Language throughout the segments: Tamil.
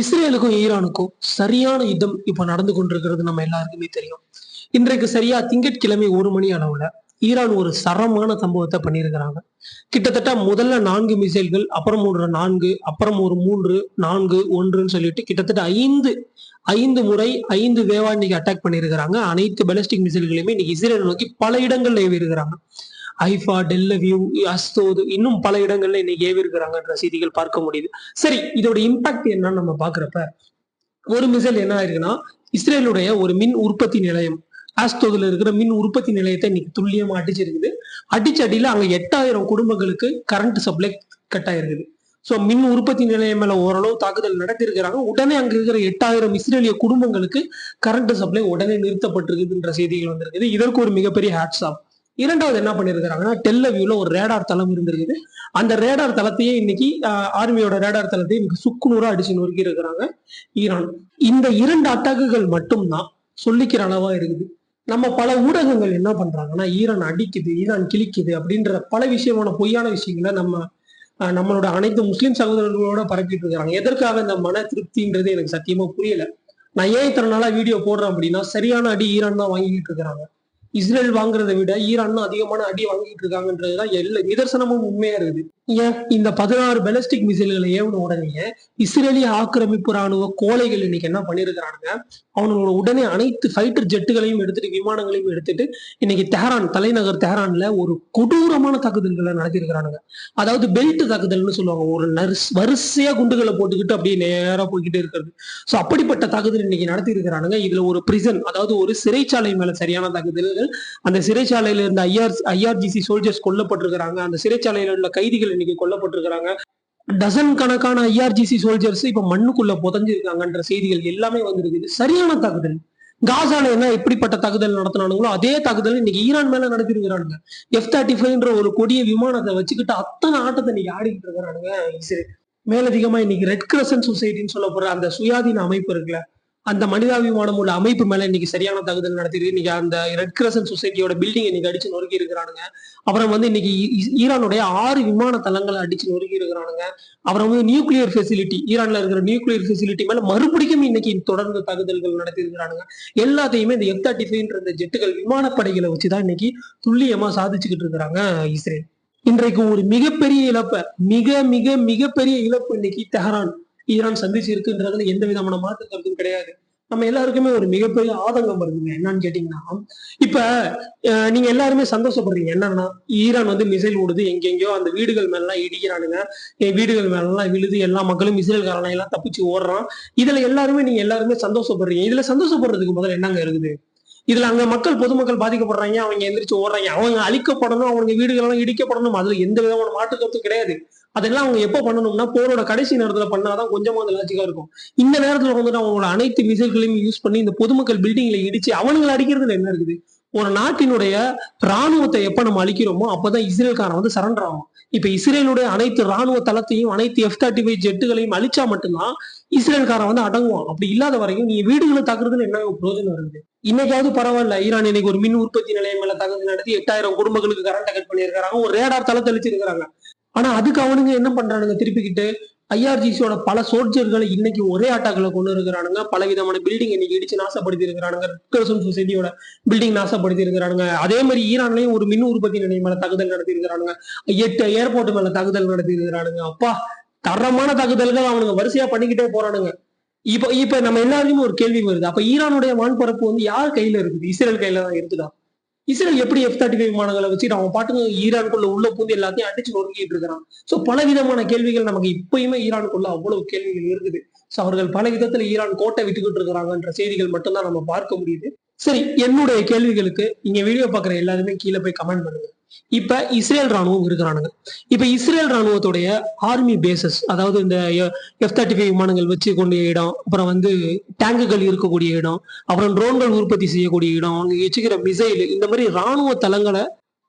இஸ்ரேலுக்கும் ஈரானுக்கும் சரியான யுத்தம் இப்போ நடந்து கொண்டிருக்கிறது நம்ம எல்லாருக்குமே தெரியும். இன்றைக்கு சரியா திங்கட்கிழமை ஒரு மணி அளவுல ஈரான் ஒரு சரமான சம்பவத்தை பண்ணியிருக்கிறாங்க. கிட்டத்தட்ட முதல்ல நான்கு மிசைல்கள் அப்புறம் ஒரு நான்கு அப்புறம் ஒரு மூன்று நான்கு ஒன்றுன்னு சொல்லிட்டு கிட்டத்தட்ட ஐந்து ஐந்து முறை ஐந்து வேவா இன்னைக்கு அட்டாக் பண்ணியிருக்கிறாங்க. அனைத்து பெலஸ்டிக் மிசைல்களையுமே இன்னைக்கு இஸ்ரேல் நோக்கி பல இடங்கள்ல ஏவி இருக்கிறாங்க ஐஃபா டெல்லவியூ அஸ்தோது இன்னும் பல இடங்கள்ல இன்னைக்கு ஏவி இருக்கிறாங்கன்ற செய்திகள் பார்க்க முடியுது. சரி இதோட இம்பாக்ட் என்னன்னு நம்ம பாக்குறப்ப ஒரு மிசைல் என்ன ஆயிருக்குன்னா இஸ்ரேலுடைய ஒரு மின் உற்பத்தி நிலையம் ஆஸ்தோதுல இருக்கிற மின் உற்பத்தி நிலையத்தை இன்னைக்கு துல்லியமா அடிச்சிருக்குது. அடிச்சடியில அங்க எட்டாயிரம் குடும்பங்களுக்கு கரண்ட் சப்ளை கட் ஆயிருக்குது. ஸோ மின் உற்பத்தி நிலையம் மேல ஓரளவு தாக்குதல் நடத்திருக்கிறாங்க உடனே அங்க இருக்கிற எட்டாயிரம் இஸ்ரேலிய குடும்பங்களுக்கு கரண்ட் சப்ளை உடனே நிறுத்தப்பட்டிருக்குதுன்ற செய்திகள் வந்திருக்குது. இதற்கு ஒரு மிகப்பெரிய ஹேட்ஸ் ஆஃப் இரண்டாவது என்ன பண்ணியிருக்கிறாங்கன்னா டெல்லவியூல ஒரு ரேடார் தளம் இருந்திருக்குது. அந்த ரேடார் தளத்தையே இன்னைக்கு ஆர்மியோட ரேடார் தளத்தையே இன்னைக்கு சுக்குநூறா அடிச்சு நொறுக்கி இருக்கிறாங்க ஈரான். இந்த இரண்டு அட்டாக்குகள் மட்டும்தான் சொல்லிக்கிற அளவா இருக்குது. நம்ம பல ஊடகங்கள் என்ன பண்றாங்கன்னா ஈரான் அடிக்குது ஈரான் கிழிக்குது அப்படின்ற பல விஷயமான பொய்யான விஷயங்களை நம்ம அஹ், நம்மளோட அனைத்து முஸ்லிம் சகோதரர்களோட பரப்பிட்டு இருக்கிறாங்க. எதற்காக இந்த மன திருப்தின்றது எனக்கு சத்தியமா புரியல. நான் ஏன் இத்தனை நாளா வீடியோ போடுறேன் அப்படின்னா சரியான அடி ஈரான் தான் வாங்கிட்டு இருக்கிறாங்க. இஸ்ரேல் வாங்குறதை விட ஈரான் அதிகமான அடி வாங்கிட்டு இருக்காங்கன்றதுதான் எல்லா நிதர்சனமும் உண்மையா இருக்குது. ஏன்? இந்த பதினாறு பெலஸ்டிக் மிசைல்களை ஏவன உடனே இஸ்ரேலிய ஆக்கிரமிப்பு ராணுவ கோழைகள் இன்னைக்கு என்ன பண்ணிருக்கிறானுங்க அவனோட உடனே அனைத்து ஃபைட்டர் ஜெட்டுகளையும் எடுத்துட்டு விமானங்களையும் எடுத்துட்டு இன்னைக்கு தெஹரான் தலைநகர் தெஹரான்ல ஒரு கொடூரமான தாக்குதல்களை நடத்தியிருக்கிறானுங்க. அதாவது பெல்ட் தாக்குதல்னு சொல்லுவாங்க. ஒரு நர்ஸ் வரிசையா குண்டுகளை போட்டுக்கிட்டு அப்படியே நேரா போய்கிட்டே இருக்கிறது. சோ அப்படிப்பட்ட தாக்குதல் இன்னைக்கு நடத்தி இருக்கிறானுங்க இதுல ஒரு பிரிசன் அதாவது ஒரு சிறைச்சாலை மேல சரியான தாக்குதல் தாக்குதல்கள் அந்த சிறைச்சாலையில இருந்த ஐஆர் ஐஆர்ஜிசி சோல்ஜர்ஸ் கொல்லப்பட்டிருக்கிறாங்க. அந்த சிறைச்சாலையில உள்ள கைதிகள் இன்னைக்கு கொல்லப்பட்டிருக்கிறாங்க. டசன் கணக்கான ஐஆர்ஜிசி சோல்ஜர்ஸ் இப்ப மண்ணுக்குள்ள புதஞ்சிருக்காங்கன்ற செய்திகள் எல்லாமே வந்திருக்குது சரியான தாக்குதல் காசால என்ன எப்படிப்பட்ட தாக்குதல் நடத்தினானுங்களோ அதே தாக்குதல் இன்னைக்கு ஈரான் மேல நடத்திருக்கிறானுங்க. எஃப் தேர்ட்டி ஃபைவ்ன்ற ஒரு கொடிய விமானத்தை வச்சுக்கிட்டு அத்தனை ஆட்டத்தை இன்னைக்கு ஆடிக்கிட்டு இருக்கிறானுங்க இஸ்ரேல். மேலதிகமா இன்னைக்கு ரெட் கிரசன் சொசைட்டின்னு சொல்ல போற அந்த சுயாதீன அமைப்பு இருக்குல்ல அந்த மனிதாபிமானம் உள்ள அமைப்பு மேல இன்னைக்கு சரியான தகுதல் நடத்திருக்கு. இன்னைக்கு அந்த ரெட் கிரசன் சொசைட்டியோட பில்டிங் இன்னைக்கு அடிச்சு நொறுக்கி இருக்கிறானுங்க. அப்புறம் வந்து இன்னைக்கு ஈரானுடைய ஆறு விமான தளங்களை அடிச்சு நொறுக்கி இருக்கிறானுங்க. அப்புறம் வந்து நியூக்ளியர் ஃபெசிலிட்டி ஈரான்ல இருக்கிற நியூக்ளியர் ஃபெசிலிட்டி மேல மறுபடியும் இன்னைக்கு தொடர்ந்து தாக்குதல்கள் நடத்தி இருக்கிறானுங்க எல்லாத்தையுமே இந்த எஃப் தேர்ட்டி ஃபைவ்ன்ற இந்த ஜெட்டுகள் விமானப்படைகளை வச்சுதான் இன்னைக்கு துல்லியமா சாதிச்சுக்கிட்டு இருக்கிறாங்க இஸ்ரேல். இன்றைக்கு ஒரு மிகப்பெரிய இழப்ப மிக மிக மிகப்பெரிய இழப்பு இன்னைக்கு தெஹரான். ஈரான் சந்திச்சு இருக்குன்றதுல எந்த விதமான மாற்று கருத்தும் கிடையாது. நம்ம எல்லாருக்குமே ஒரு மிகப்பெரிய ஆதங்கம் வருதுங்க. என்னன்னு கேட்டீங்கன்னா இப்ப அஹ், நீங்க எல்லாருமே சந்தோஷப்படுறீங்க. என்னன்னா ஈரான் வந்து மிசைல் ஓடுது. எங்கெங்கயோ அந்த வீடுகள் மேலாம் இடிக்கிறானுங்க. என் வீடுகள் மேலாம் விழுது. எல்லா மக்களும் இஸ்ரேல்காரனை எல்லாம் தப்பிச்சு ஓடுறான். இதுல எல்லாருமே நீங்க எல்லாருமே சந்தோஷப்படுறீங்க. இதுல சந்தோஷப்படுறதுக்கு முதல்ல என்னங்க இருக்குது? இதுல அங்க மக்கள் பொதுமக்கள் பாதிக்கப்படுறாங்க. அவங்க எந்திரிச்சு ஓடுறாங்க. அவங்க அழிக்கப்படணும். அவங்க வீடுகள் எல்லாம் இடிக்கப்படணும். அதுல எந்த விதமான மாற்று கருத்தும் கிடையாது. அதெல்லாம் அவங்க எப்போ பண்ணணும்னா போரோட கடைசி நேரத்துல பண்ணாதான் கொஞ்சமா அந்த லாஜிக்கா இருக்கும். இந்த நேரத்துல வந்துட்டு அவங்களோட அனைத்து மிசைல்களையும் யூஸ் பண்ணி இந்த பொதுமக்கள் பில்டிங்ல இடிச்சு அவனுங்களை அடிக்கிறதுல என்ன இருக்குது? ஒரு நாட்டினுடைய ராணுவத்தை எப்ப நம்ம அழிக்கிறோமோ அப்பதான் இஸ்ரேல்காரன் வந்து சரண்டர் ஆகும் இப்ப இஸ்ரேலுடைய அனைத்து ராணுவ தளத்தையும் அனைத்து எஃப் தேர்ட்டி ஃபைவ் ஜெட்டுகளையும் அழிச்சா மட்டும்தான் இஸ்ரேல்காரன் வந்து அடங்குவான். அப்படி இல்லாத வரைக்கும் நீ வீடுகளை தாக்குறதுல என்ன பிரயோஜனம் இருக்குது? இன்னைக்காவது பரவாயில்ல. ஈரான் இன்னைக்கு ஒரு மின் உற்பத்தி நிலையம் மேல தாக்குதல் நடத்தி எட்டாயிரம் குடும்பங்களுக்கு கரண்ட் கட் பண்ணியிருக்காங்க ஒரு ரேடார் தளத்தை அழிச்சிருக்கிறாங்க. ஆனா அதுக்கு அவனுங்க என்ன பண்றானுங்க? திருப்பிக்கிட்டு ஐஆர்ஜிசியோட பல சோல்ஜர்களை இன்னைக்கு ஒரே ஆட்டாக்களை கொண்டு இருக்கிறானுங்க. பல விதமான பில்டிங் இன்னைக்கு இடிச்சு நாசப்படுத்தி இருக்கிறானுங்க ரெட் சொசைட்டியோட பில்டிங் நாசப்படுத்தி இருக்கிறானுங்க அதே மாதிரி ஈரான்லயும் ஒரு மின் உற்பத்தி நிலையம் மேல தாக்குதல் நடத்தி இருக்கிறானுங்க எட்டு ஏர்போர்ட் மேல தாக்குதல் நடத்தி இருக்கிறானுங்க அப்பா தரமான தாக்குதல்கள் அவனுங்க வரிசையா பண்ணிக்கிட்டே போறானுங்க. இப்ப இப்ப நம்ம எல்லாருமே ஒரு கேள்வி வருது. அப்ப ஈரானுடைய வான்பரப்பு வந்து யார் கையில இருக்குது? இஸ்ரேல் கையில தான் இருக்குதா? இஸ்ரேல் எப்படி எஃப் தேர்ட்டி ஃபைவ் விமானங்களை வச்சுட்டு அவன் பாட்டுக்கு ஈரானுக்குள்ள உள்ள பூந்து எல்லாத்தையும் அடிச்சு நொறுங்கிட்டு இருக்கிறான். சோ பல விதமான கேள்விகள் நமக்கு இப்பயுமே ஈரானுக்குள்ள அவ்வளவு கேள்விகள் இருக்குது. சோ அவர்கள் பல விதத்துல ஈரான் கோட்டை விட்டுக்கிட்டு இருக்கிறாங்கன்ற செய்திகள் மட்டும்தான் நம்ம பார்க்க முடியுது. சரி என்னுடைய கேள்விகளுக்கு இங்க வீடியோ பாக்குற எல்லாருமே கீழே போய் கமெண்ட் பண்ணுங்க. இப்ப இஸ்ரேல் ராணுவம் இருக்கிறானுங்க. இப்ப இஸ்ரேல் ராணுவத்துடைய ஆர்மி பேசஸ் அதாவது இந்த எஃப் தேர்ட்டி ஃபைவ் விமானங்கள் வச்சு கொண்ட இடம் அப்புறம் வந்து டேங்குகள் இருக்கக்கூடிய இடம் அப்புறம் ட்ரோன்கள் உற்பத்தி செய்யக்கூடிய இடம் அவங்க வச்சுக்கிற மிசைல் இந்த மாதிரி ராணுவ தளங்களை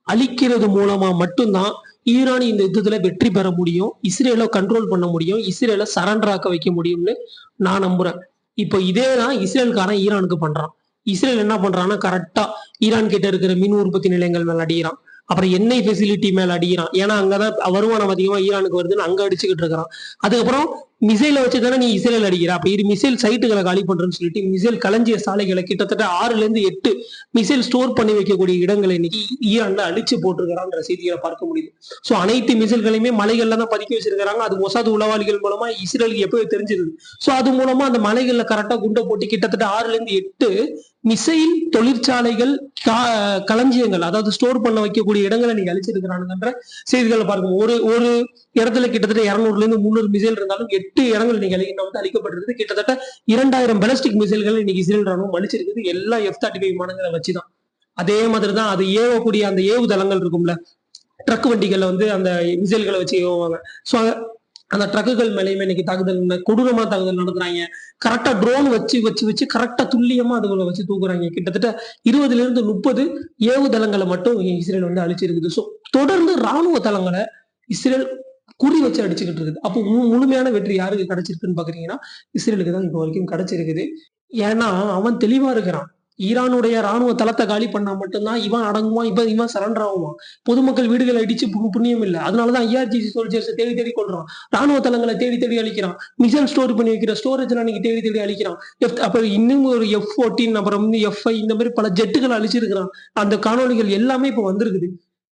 அழிக்கிறது மூலமா மட்டும்தான் ஈரான் இந்த யுத்தத்துல வெற்றி பெற முடியும் இஸ்ரேலை கண்ட்ரோல் பண்ண முடியும் இஸ்ரேலை சரண்டராக்க வைக்க முடியும்னு நான் நம்புறேன். இப்போ இதே தான் இஸ்ரேல்காரன் ஈரானுக்கு பண்றான். இஸ்ரேல் என்ன பண்றான்னா கரெக்டா ஈரான் கிட்ட இருக்கிற மின் உற்பத்தி நிலையங்கள் மேல அப்புறம் எண்ணெய் ஃபெசிலிட்டி மேல அடிக்கிறான். ஏன்னா அங்கதான் வருமானம் அதிகமா ஈரானுக்கு வருதுன்னு அங்க அடிச்சுக்கிட்டு இருக்கிறான். அதுக்கப்புறம் மிசைலை வச்சு தானே நீ இஸ்ரேல் அடிக்கிற? அப்ப இரு மிசைல் சைட்டுகளை காலி பண்றேன்னு சொல்லிட்டு மிசைல் களஞ்சிய சாலைகளை கிட்டத்தட்ட ஆறுல இருந்து எட்டு மிசைல் ஸ்டோர் பண்ணி வைக்கக்கூடிய இடங்களை இன்னைக்கு ஈரான்ல அழிச்சு போட்டிருக்கிறான்ற செய்திகளை பார்க்க முடியுது. சோ அனைத்து மிசைல்களையுமே மலைகள்ல தான் பதுக்கி வச்சிருக்கிறாங்க. அது மொசாது உளவாளிகள் மூலமா இஸ்ரேலுக்கு எப்பவே தெரிஞ்சிருது சோ அது மூலமா அந்த மலைகள்ல கரெக்டா குண்டை போட்டு கிட்டத்தட்ட ஆறுல இருந்து எட்டு மிசைல் தொழிற்சாலைகள் களஞ்சியங்கள் அதாவது ஸ்டோர் பண்ண வைக்கக்கூடிய இடங்களை நீங்க அழிச்சிருக்கிறானுங்கன்ற செய்திகளை பார்க்கணும். ஒரு ஒரு இடத்துல கிட்டத்தட்ட இருநூறுல இருந்து முந்நூறு மிசைல் இருந்தாலும் எட்டு இடங்கள் இன்னைக்கு அழி- வந்து அழிக்கப்பட்டிருக்கு கிட்டத்தட்ட இரண்டாயிரம் பெலஸ்டிக் மிசைல்கள் இன்னைக்கு இஸ்ரேல் ராணுவம் அழிச்சிருக்குது எல்லா எஃப் தேர்ட்டி ஃபைவ் விமானங்களை வச்சுதான். அதே மாதிரி தான் அது ஏவக்கூடிய அந்த ஏவுதளங்கள் இருக்கும்ல. ட்ரக் வண்டிகள்ல வந்து அந்த மிசைல்களை வச்சு ஏவுவாங்க. ஸோ அந்த ட்ரக்குகள் மேலேயுமே இன்னைக்கு தாக்குதல் கொடூரமா தாக்குதல் நடத்துறாங்க. கரெக்டா ட்ரோன் வச்சு வச்சு வச்சு கரெக்டா துல்லியமா அதுகளை வச்சு தூக்குறாங்க. கிட்டத்தட்ட இருபதுல இருந்து முப்பது ஏவுதளங்களை மட்டும் இஸ்ரேல் வந்து அழிச்சிருக்குது. ஸோ தொடர்ந்து ராணுவ தளங்களை இஸ்ரேல் குறி வச்சு அடிச்சுக்கிட்டு இருக்குது. அப்போ முழுமையான வெற்றி யாருக்கு கிடைச்சிருக்குன்னு பாக்குறீங்கன்னா இஸ்ரேலுக்கு தான் இப்போ வரைக்கும் கிடைச்சிருக்குது. ஏன்னா அவன் தெளிவா இருக்கிறான். ஈரானுடைய ராணுவ தளத்தை காலி பண்ணா மட்டும்தான் இவன் அடங்குவான் இப்ப இவன் சரண்டர் ஆகுவான். பொதுமக்கள் வீடுகளை அடிச்சு புண்ணியம் இல்லை. அதனாலதான் ஐஆர்ஜிசி சோல்ஜர்ஸ் தேடி தேடி கொள்றான் ராணுவ தளங்களை தேடி தேடி அழிக்கிறான். மிசைல் ஸ்டோர் பண்ணி வைக்கிற ஸ்டோரேஜ் அன்னைக்கு தேடி தேடி அழிக்கிறான். எஃப் அப்புறம் இன்னும் ஒரு எஃப் ஃபோர்டீன் அப்புறம் வந்து ஐ இந்த மாதிரி பல ஜெட்டுகள் அழிச்சிருக்கிறான். அந்த காணொளிகள் எல்லாமே இப்ப வந்திருக்குது.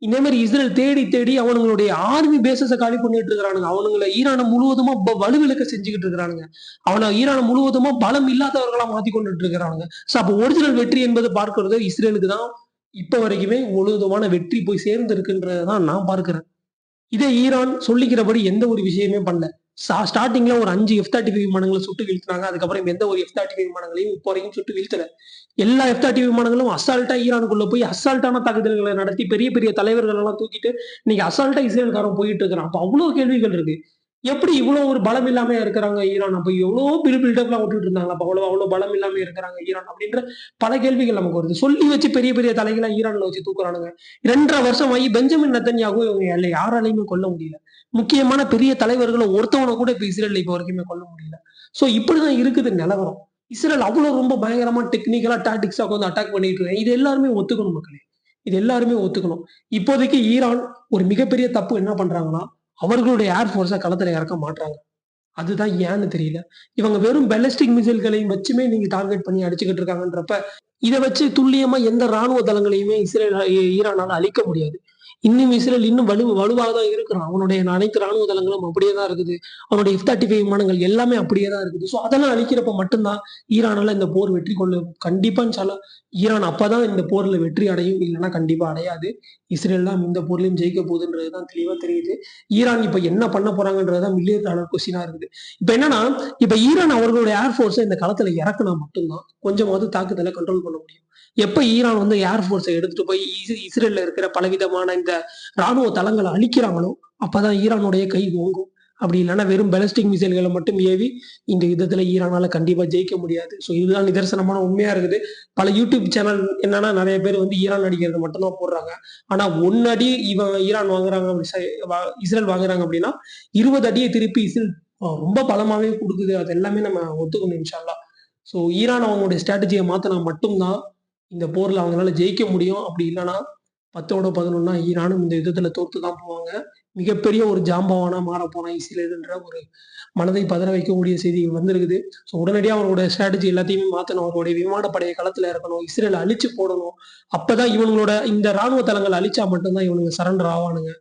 இதே மாதிரி இஸ்ரேல் தேடி தேடி அவனுங்களுடைய ஆர்மி பேசஸை காலி பண்ணிட்டு இருக்கிறானுங்க. அவனுங்களை ஈரானை முழுவதுமா வலுவிலக்க செஞ்சுக்கிட்டு இருக்கிறானுங்க. அவனை ஈரானை முழுவதுமா பலம் இல்லாதவர்களா மாத்தி கொண்டுட்டு இருக்கிறானுங்க. சோ அப்ப ஒரிஜினல் வெற்றி என்பது பார்க்கறது இஸ்ரேலுக்கு தான் இப்ப வரைக்குமே முழுவதுமான வெற்றி போய் சேர்ந்து இருக்குன்றதான் நான் பார்க்கிறேன். இதே ஈரான் சொல்லிக்கிறபடி எந்த ஒரு விஷயமே பண்ணல. ஸ்டார்டிங்ல ஒரு அஞ்சு எஃப் தேர்ட்டி ஃபைவ் விமானங்களை சுட்டு வீழ்த்தினாங்க. அதுக்கப்புறம் எந்த ஒரு எஃப் தேர்ட்டி ஃபைவ் விமானங்களையும் இப்போ வரைக்கும் சுட்டு வீழ்த்தல. எல்லா எஃப் தேர்ட்டி விமானங்களும் அசால்ட்டா ஈரானுக்குள்ள போய் அசால்ட்டான தாக்குதல்களை நடத்தி பெரிய பெரிய தலைவர்கள் எல்லாம் தூக்கிட்டு இன்னைக்கு அசால்ட்டா இஸ்ரேல்காரன் போயிட்டு இருக்கிறான். அப்ப அவ்வளவு கேள்விகள் இருக்கு. எப்படி இவ்வளோ ஒரு பலம் இல்லாம இருக்கிறாங்க ஈரான்? அப்போ எவ்வளோ பில் பில்டப்லாம் விட்டுட்டு இருந்தாங்க அப்போ அவ்வளோ அவ்வளோ பலம் இல்லாம இருக்கிறாங்க ஈரான் அப்படின்ற பல கேள்விகள் நமக்கு வருது. சொல்லி வச்சு பெரிய பெரிய தலைகளை ஈரான்ல வச்சு தூக்குறானுங்க. ரெண்டரை வருஷம் ஆகி பெஞ்சமின் நத்தன்யாகவும் இவங்க எல்லா யாராலையுமே கொல்ல முடியல. முக்கியமான பெரிய தலைவர்களை ஒருத்தவனை கூட இப்போ இஸ்ரேல் இப்போ வரைக்குமே கொல்ல முடியல. ஸோ இப்படிதான் இருக்குது நிலவரம். இஸ்ரேல் அவ்வளோ ரொம்ப பயங்கரமா டெக்னிக்கலா டாக்டிக்ஸாக வந்து அட்டாக் பண்ணிட்டு இருக்காங்க. இது எல்லாருமே ஒத்துக்கணும் மக்களே. இது எல்லாருமே ஒத்துக்கணும். இப்போதைக்கு ஈரான் ஒரு மிகப்பெரிய தப்பு என்ன பண்றாங்கன்னா அவர்களுடைய ஏர்ஃபோர்ஸை களத்துல இறக்க மாட்டாங்க அதுதான் ஏன்னு தெரியல. இவங்க வெறும் பெலஸ்டிக் மிசைல்களையும் வச்சுமே நீங்க டார்கெட் பண்ணி அடிச்சுக்கிட்டு இருக்காங்கன்றப்ப இதை வச்சு துல்லியமா எந்த ராணுவ தளங்களையுமே இஸ்ரேல் ஈரானால அழிக்க முடியாது. இன்னும் இஸ்ரேல் இன்னும் வலு வலுவாக தான் இருக்கிறான். அவனுடைய அனைத்து ராணுவ தளங்களும் அப்படியே தான் இருக்குது. அவனுடைய எஃப் தேர்ட்டி ஃபைவ் விமானங்கள் எல்லாமே அப்படியே தான் இருக்குது. ஸோ அதெல்லாம் அழிக்கிறப்ப மட்டும்தான் ஈரானால இந்த போர் வெற்றி கொள்ள கண்டிப்பா சொல்ல ஈரான் அப்பதான் இந்த போர்ல வெற்றி அடையும். இல்லைன்னா கண்டிப்பா அடையாது. இஸ்ரேல் தான் இந்த போர்லையும் ஜெயிக்க போகுதுன்றது தான் தெளிவா தெரியுது. ஈரான் இப்ப என்ன பண்ண போறாங்கன்றதுதான் மில்லியன் டாலர் கொஸ்டினா இருக்குது. இப்ப என்னன்னா இப்ப ஈரான் அவர்களுடைய ஏர்ஃபோர்ஸை இந்த களத்துல இறக்குனா மட்டும்தான் கொஞ்சமாவது தாக்குதலை கண்ட்ரோல் பண்ண முடியும். எப்ப ஈரான் வந்து ஏர்ஃபோர்ஸை எடுத்துட்டு போய் இஸ்- இஸ்ரேல்ல இருக்கிற பலவிதமான இந்த ராணுவ தளங்களை அழிக்கிறாங்களோ அப்பதான் ஈரானுடைய கை ஓங்கும். அப்படி இல்லைன்னா வெறும் பெலஸ்டிக் மிசைல்களை மட்டும் ஏவி இந்த யுத்தத்துல ஈரானால கண்டிப்பா ஜெயிக்க முடியாது. ஸோ இதுதான் நிதர்சனமான உண்மையா இருக்குது. பல யூடியூப் சேனல் என்னன்னா நிறைய பேர் வந்து ஈரான் அடிக்கிறது மட்டும்தான் போடுறாங்க. ஆனா ஒன்னு அடி இவன் ஈரான் வாங்குறாங்க அப்படி இஸ்ரேல் வாங்குறாங்க அப்படின்னா இருபது அடியை திருப்பி இஸ்ரேல் ரொம்ப பலமாவே கொடுக்குது. அது எல்லாமே நம்ம ஒத்துக்கணும் இன்ஷால்லா ஸோ ஈரான் அவங்களுடைய ஸ்ட்ராட்டஜியை மாத்தினா மட்டும்தான் இந்த போரில் அவங்களால ஜெயிக்க முடியும். அப்படி இல்லைன்னா பத்தோட பதினொன்னா ஈரானும் இந்த யுத்தத்துல தோத்து தான் போவாங்க. மிகப்பெரிய ஒரு ஜாம்பவானா மாற போனா இஸ்ரேல்ன்ற ஒரு மனதை பதற வைக்கக்கூடிய செய்திகள் வந்திருக்குது. ஸோ உடனடியாக அவங்களோட ஸ்ட்ராட்டஜி எல்லாத்தையுமே மாற்றணும் அவங்களுடைய விமானப்படையை களத்தில் இறக்கணும். இஸ்ரேல் அழிச்சு போடணும். அப்பதான் இவங்களோட இந்த ராணுவ தளங்கள் அழிச்சா மட்டும்தான் இவனுங்க சரண்டர் ஆவானுங்க.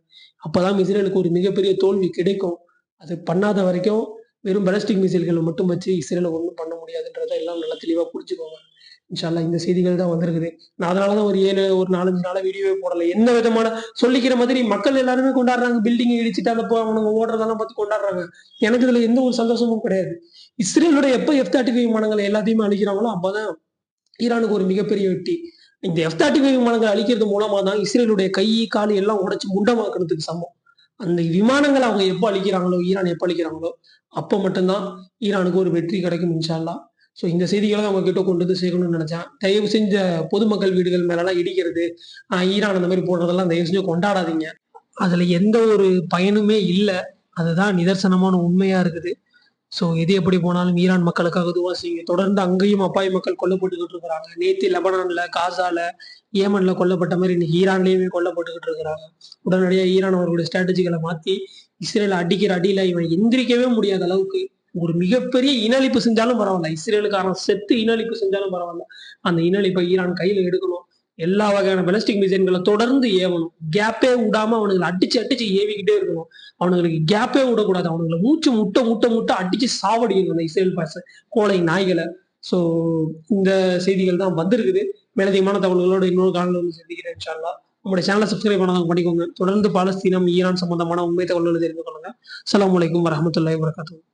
அப்பதான் இஸ்ரேலுக்கு ஒரு மிகப்பெரிய தோல்வி கிடைக்கும். அது பண்ணாத வரைக்கும் வெறும் பலஸ்டிக் மிசைல்களை மட்டும் வச்சு இஸ்ரேலை ஒன்றும் பண்ண முடியாதுன்றதை எல்லாம் நல்லா தெளிவாக புரிஞ்சுக்கோங்க. இன்ஷால்லா இந்த செய்திகள் தான் வந்திருக்குது. நான் அதனாலதான் ஒரு ஏழு ஒரு நாலஞ்சு நாளா வீடியோவே போடல. எந்த விதமான சொல்லிக்கிற மாதிரி மக்கள் எல்லாருமே கொண்டாடுறாங்க. பில்டிங் இடிச்சுட்டு அதை போ- அவனுங்க ஓடுறதெல்லாம் பார்த்து கொண்டாடுறாங்க. எனக்கு இதுல எந்த ஒரு சந்தோஷமும் கிடையாது. இஸ்ரேலோட எப்ப எஃப் தேர்ட்டி ஃபைவ் விமானங்களை எல்லாத்தையுமே அழிக்கிறாங்களோ அப்பதான் ஈரானுக்கு ஒரு மிகப்பெரிய வெற்றி. இந்த எஃப் தேர்ட்டி ஃபைவ் விமானங்களை அழிக்கிறது மூலமா தான் இஸ்ரேலுடைய கை கால் எல்லாம் உடைச்சு முண்டமாக்குறதுக்கு சமம். அந்த விமானங்களை அவங்க எப்போ அழிக்கிறாங்களோ ஈரான் எப்போ அழிக்கிறாங்களோ அப்போ மட்டும்தான் ஈரானுக்கு ஒரு வெற்றி கிடைக்கும் இன்ஷால்லா ஸோ இந்த செய்திகளை அவங்க கிட்ட கொண்டு வந்து சேர்க்கணும்னு நினைச்சேன். தயவு செஞ்ச பொதுமக்கள் வீடுகள் மேலெல்லாம் இடிக்கிறது ஈரான் அந்த மாதிரி போடுறதெல்லாம் தயவு செஞ்சு கொண்டாடாதீங்க. அதுல எந்த ஒரு பயனுமே இல்லை. அதுதான் நிதர்சனமான உண்மையா இருக்குது. ஸோ எது எப்படி போனாலும் ஈரான் மக்களுக்காக துவா செய்யுங்க. தொடர்ந்து அங்கேயும் அப்பாவி மக்கள் கொல்லப்பட்டுக்கிட்டு இருக்கிறாங்க. நேத்தி லெபனான்ல காசால ஏமன்ல கொல்லப்பட்ட மாதிரி இன்னைக்கு ஈரான்லயுமே கொல்லப்பட்டுக்கிட்டு இருக்கிறாங்க. உடனடியாக ஈரான் அவர்களுடைய ஸ்ட்ராட்டஜிகளை மாத்தி இஸ்ரேல் அடிக்கிற அடியில இவன் எந்திரிக்கவே முடியாத அளவுக்கு ஒரு மிகப்பெரிய இனழிப்பு செஞ்சாலும் பரவாயில்ல. இஸ்ரேலுக்காரன் செத்து இனழிப்பு செஞ்சாலும் பரவாயில்ல. அந்த இனழிப்பை ஈரான் கையில எடுக்கணும். எல்லா வகையான பெலஸ்டிக் மிசைன்களை தொடர்ந்து ஏவணும். கேப்பே விடாம அவனுங்களை அடிச்சு அடிச்சு ஏவிக்கிட்டே இருக்கணும். அவனுங்களுக்கு கேப்பே விடக்கூடாது. அவனுங்களை மூச்சு முட்டை முட்டை முட்டை அடிச்சு சாவடிக்கணும் அந்த இஸ்ரேல் பாச கோலை நாய்களை. ஸோ இந்த செய்திகள் தான் வந்திருக்குது. மேலதிகமான தகவல்களோட இன்னொரு காலையில் வந்து சந்திக்கிறேன் இன்ஷால்லா நம்முடைய சேனலை சப்ஸ்கிரைப் பண்ணாதவங்க பண்ணிக்கோங்க. தொடர்ந்து பாலஸ்தீனம் ஈரான் சம்பந்தமான உண்மை தகவல்களை தெரிந்து கொள்ளுங்க. அலாம் வலைக்கம் வரமத்துல வரகாத்துஹு